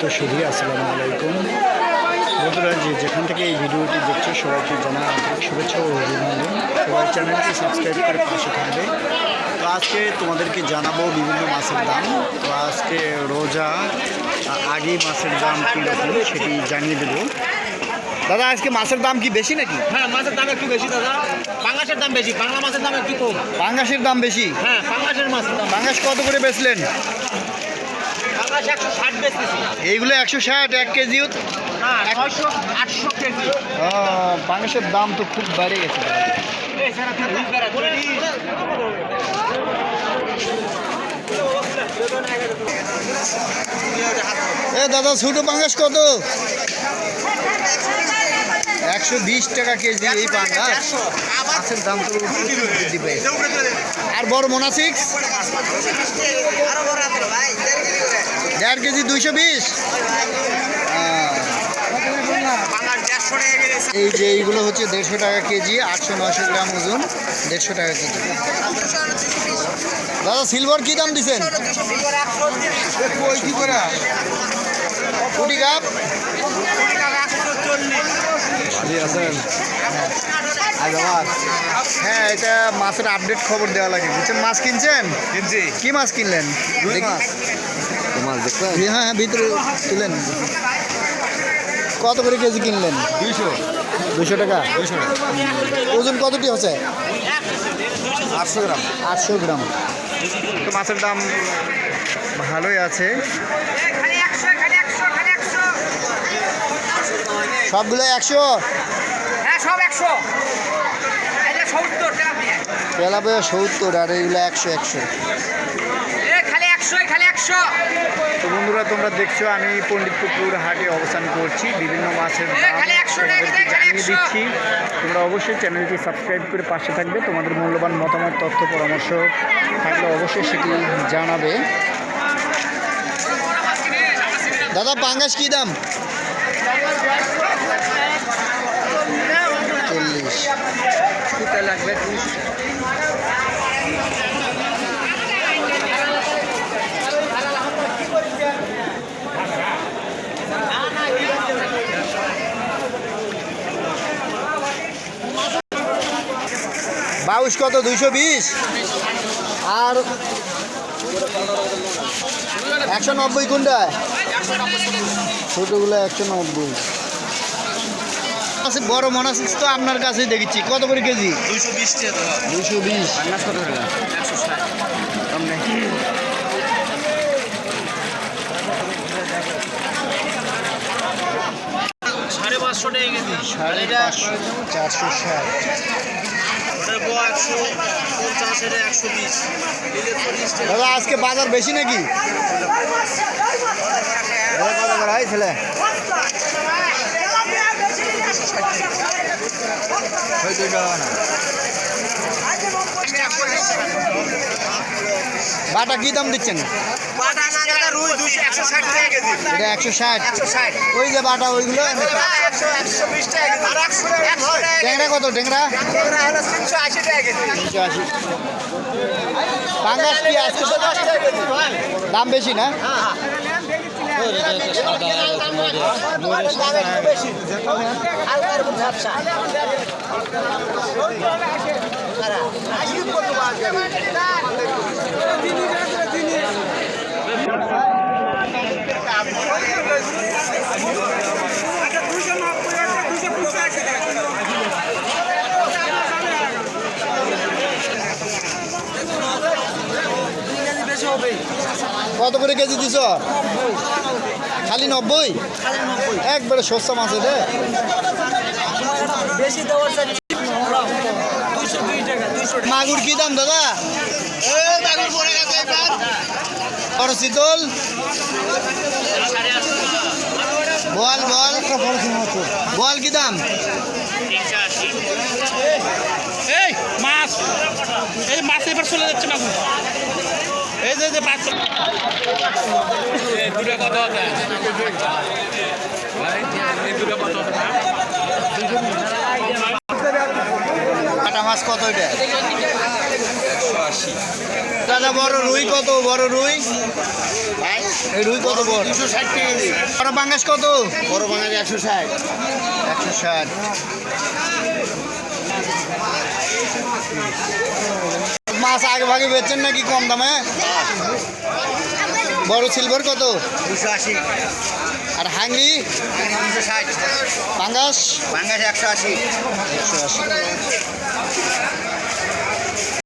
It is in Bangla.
সম্মানিত সুধী আসসালামু আলাইকুম। বন্ধুরা যে যেখান থেকে এই ভিডিওটি দেখছ সবাইকে জানা আন্তরিক শুভেচ্ছা ও অভিনন্দন। সবাই চ্যানেলটি সাবস্ক্রাইব করে পাশে থাকবে। তো আজকে তোমাদেরকে জানাব বিভিন্ন মাছের দাম। তো আজকে রোজা আ- আগেই মাছের দাম কীরকম সেটি জানিয়ে দেবো। দাদা আজকে মাছের দাম কি বেশি নাকি? হ্যাঁ মাছের দাম একটু বেশি দাদা। পাঙ্গাসের দাম বেশি বাংলা মাছের দাম একটু কম। পাঙ্গাসের দাম বেশি? হ্যাঁ পাঙ্গাসের মাছের দাম। পাঙ্গাস কত করে বেচলেন পাঙ্গাস একশো ষাট বেচতেছি এইগুলো একশো ষাট এক কেজি হ্যাঁ পাঙ্গাসের দাম তো খুব বেড়ে গেছে এ দাদা ছোট পাঙ্গাস কত একশো বিশ টাকা কেজি এই পাঙ্গাস। মাছের দাম তো বৃদ্ধি পেয়েছে। আর বড় মোনা সিক্স দেড় কেজি দুইশো বিশ? এই যে এইগুলো হচ্ছে দেড়শো টাকা কেজি আটশো নশো গ্রাম ওজন দেড়শো টাকা কেজি। দাদা সিলভার কি দাম দিচ্ছেন ওই কি করে কোটি হ্যাঁ এটা মাছের আপডেট খবর দেওয়া লাগে। বুঝছেন মাছ কিনছেন? কিনছি। কি মাছ কিনলেন? দেখি। মাছ। দেখবেন হ্যাঁ হ্যাঁ ভিতরে তুলেন। কত করে কেজি কিনলেন? দুইশো। দুশো টাকা? দুইশো ওজন কতটি হচ্ছে? আটশো গ্রাম। আটশো গ্রাম। তো মাছের দাম ভালোই আছে। সবগুলো একশো? হ্যাঁ সব একশো। এটা সত্তর তেলাপিয়া। সত্তর আর এইগুলো একশো একশো। একশো খালি একশো। তো বন্ধুরা তোমরা দেখছ আমি পণ্ডিতপুকুর হাটে অবস্থান করছি। বিভিন্ন মাছের দাম একশো টাকা জানিয়ে দিচ্ছি। তোমরা অবশ্যই চ্যানেলটি সাবস্ক্রাইব করে পাশে থাকবে। তোমাদের মূল্যবান মতামত তথ্য পরামর্শ থাকলে অবশ্যই সেটি জানাবে। দাদা পাঙ্গাস কি দাম? চল্লিশ লাগবে বাউশ কত? দুইশো বিশ? আর একশো নব্বই কোনটা ছোটোগুলো একশো নব্বই। আছে বড় মনাসিস তো আপনার কাছেই দেখেছি কত করে কেজি দুইশো বিশ টাকা দুশো বিশ কত টাকা একশো ষাট সাড়ে পাঁচশো টাকা কেজি সাড়ে পাঁচশো চারশো ষাট একশো একশো বিশ দিলে চল্লিশ টাকা দাদা আজকে বাজার বেশি নাকি দাদা হয় বাটা কি দাম দিচ্ছেন? একশো ষাট এটা একশো ষাট। ওই যে বাটা ওইগুলো? ট্যাংরা কত? ট্যাংরা? তিনশো আশি পাঙ্গাস কি আজকে? দাম বেশি না? কত করে কেজি দিছ? খালি নব্বই? একবারে সস্তা মাছ টাকা মাগুর কি দাম, দাদা? বল বল বল কি দাম? এই, মাছ। এই মাছ এবার চলে যাচ্ছে মাগুর। এই যে মাছ। দুটো কত দুটো কত কাটা মাছ কত এটা? দাদা বড় রুই কত? বড় রুই? রুই কত বড়? দুশো ষাট টাকা বড় বাঙ্গাস কত? বড় বাঙ্গাস একশো ষাট। একশো ষাট। মাছ আগে ভাগে বেচছেন নাকি কম দামে? বড় সিলভার কত? দুশো আশি। আর হাঙ্গি? দুশো ষাট। পাঙ্গাস? পাঙ্গাস একশো আশি। একশো আশি।